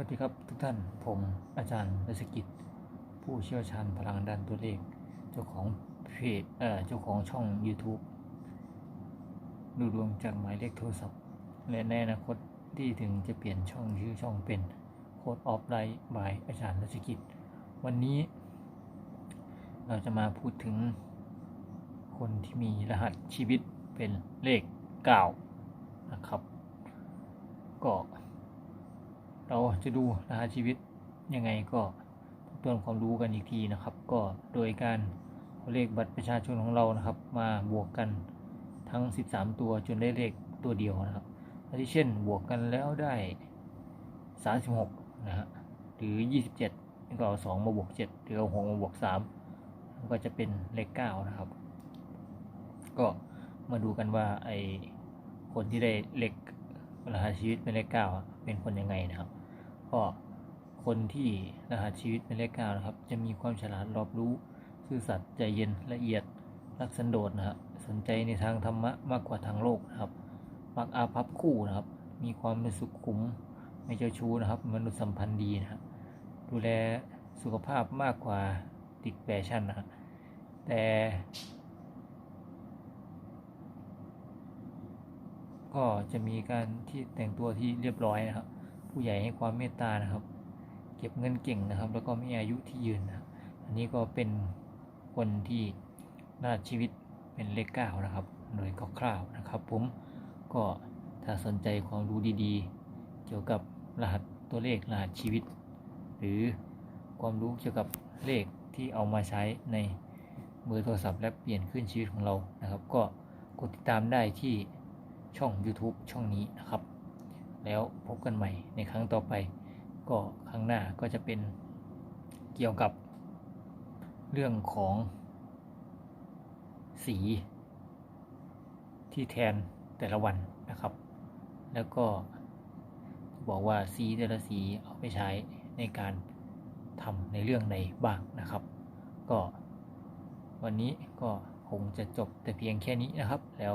วัสดีครับทุกท่าน ผมอาจารย์รัชกิจ ผู้เชี่ยวชาญพลังด้านตัวเลข เจ้าของเพจเอ่อเจ้าของช่อง YouTube ดูดวงจากหมายเลขโทรศัพท์ และในอนาคตที่ถึงจะเปลี่ยนช่องชื่อช่องเป็นโค้ดออฟไลน์บายอาจารย์รัชกิจ วันนี้เราจะมาพูดถึงคนที่มีรหัสชีวิตเป็นเลข 9 นะครับ ก็ เราจะดูรหัสชีวิตยังไงก็ทบทวนความรู้กันอีกทีนะครับ ก็โดยการเลขบัตรประชาชนของเรานะครับ มาบวกกันทั้ง 13 ตัวจนได้เลขตัวเดียวนะครับอาทิเช่นบวกกันแล้วได้ 36 นะฮะหรือ 27ก็เอา2มาบวก 7 หรือเอา6มาบวก3มันก็จะเป็นเลข 9 นะครับ ก็มาดูกันว่าไอคนที่ได้เลขรหัสชีวิตเป็นเลขเก้าอะเป็นคนยังไงนะครับ ก็คนที่รหัสชีวิตเป็นเลขเก้านะครับ จะมีความฉลาดรอบรู้ซื่อสัตย์ใจเย็นละเอียดรักสันโดษนะครับสนใจในทางธรรมะมากกว่าทางโลกนะครับมักอาภัพคู่นะครับ มีความเป็นสุขุมไม่เจ้าชู้นะครับ มนุษยสัมพันธ์ดีนะครับดูแลสุขภาพมากกว่าติดแฟชั่นนะครับแต่ก็จะมีการที่แต่งตัวที่เรียบร้อยนะครับ ผู้ใหญ่ให้ความเมตตานะครับ เก็บเงินเก่งนะครับ แล้วก็มีอายุที่ยืนนะอันนี้ก็เป็นคนที่นาชีวิตเป็นเลขเก้านะครับโดยคร่าวๆนะครับ ผมก็ถ้าสนใจความรู้ดีๆ เกี่ยวกับรหัสตัวเลขรหัสชีวิต หรือความรู้เกี่ยวกับเลขที่เอามาใช้ในเบอโทรศัพท์และเปลี่ยนขึ้นชีวิตของเรานะครับ ก็กดติดตามได้ที่ช่อง YouTube ช่องนี้นะครับ แล้วพบกันใหม่ในครั้งต่อไป ก็ครั้งหน้าก็จะเป็นเกี่ยวกับเรื่องของสี ที่แทนแต่ละวันนะครับ แล้วก็บอกว่าสีแต่ละสีเอาไปใช้ในการทำในเรื่องใดบ้างนะครับ ก็วันนี้ก็คงจะจบแต่เพียงแค่นี้นะครับ แล้ว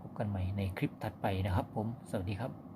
พบกันใหม่ในคลิปถัดไปนะครับผม สวัสดีครับ